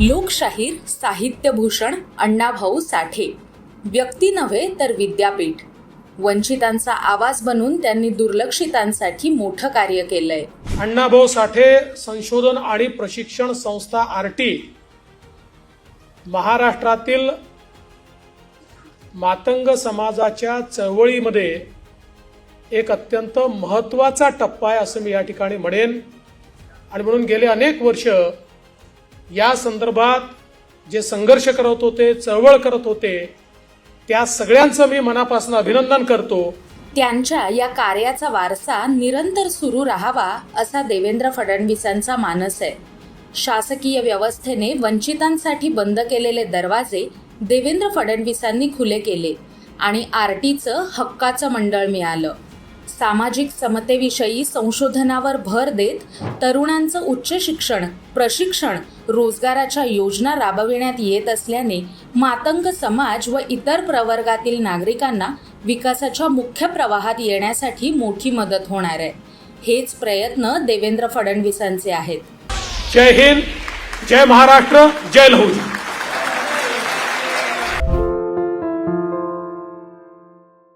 लोकशाहीर साहित्यभूषण अण्णाभाऊ साठे. व्यक्ती नव्हे तर विद्यापीठ. वंचितांचा आवाज बनून त्यांनी दुर्लक्षितांसाठी मोठं कार्य केलंय. अण्णाभाऊ साठे संशोधन आणि प्रशिक्षण संस्था आर टी. महाराष्ट्रातील मातंग समाजाच्या चळवळीमध्ये एक अत्यंत महत्त्वाचा टप्पा आहे असं मी या ठिकाणी म्हणेन. आणि म्हणून गेले अनेक वर्ष या संदर्भात जे संघर्ष करत होते चळवळ करत होते त्या सगळ्यांचं मी मनापासून अभिनंदन करतो. त्यांच्या या कार्याचा वारसा निरंतर सुरू राहावा असा देवेंद्र फडणवीसांचा मानस आहे. शासकीय व्यवस्थेने वंचितांसाठी बंद केलेले दरवाजे देवेंद्र फडणवीसांनी खुले केले आणि आरटीचं हक्काचं मंडळ मिळालं. सामाजिक समतेविषयी संशोधनावर भर देत तरुणांचं उच्च शिक्षण प्रशिक्षण रोजगाराच्या योजना राबविण्यात येत असल्याने मातंग समाज व इतर प्रवर्गातील नागरिकांना विकासाच्या मुख्य प्रवाहात येण्यासाठी मोठी मदत होणार आहे. हेच प्रयत्न देवेंद्र फडणवीसांचे आहेत. जय हिंद जय महाराष्ट्र जय लहुजा